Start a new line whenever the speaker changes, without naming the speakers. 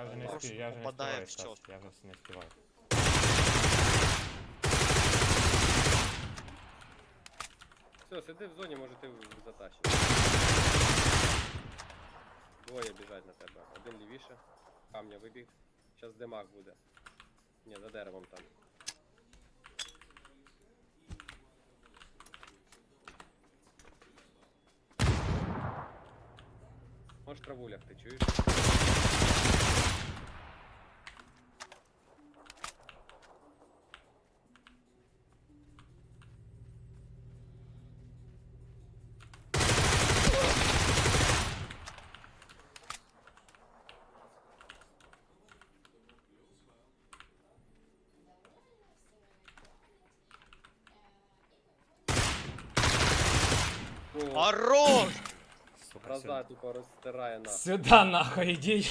Я вже не
Просто
спів, я вже не
попадає
співаю,
в
Стас, я вже не співаю.
Все, сиди в зоні, може ти в- затащиш. Двоє біжать на тебе. Один лівіше. Камня вибіг. Зараз димак буде. Ні, за деревом там. Можеш траву лягти, чуєш?
Хорош!
Сука,
Гроза
сюди.
тупо розтирає нас.
Сюда нахуй иди.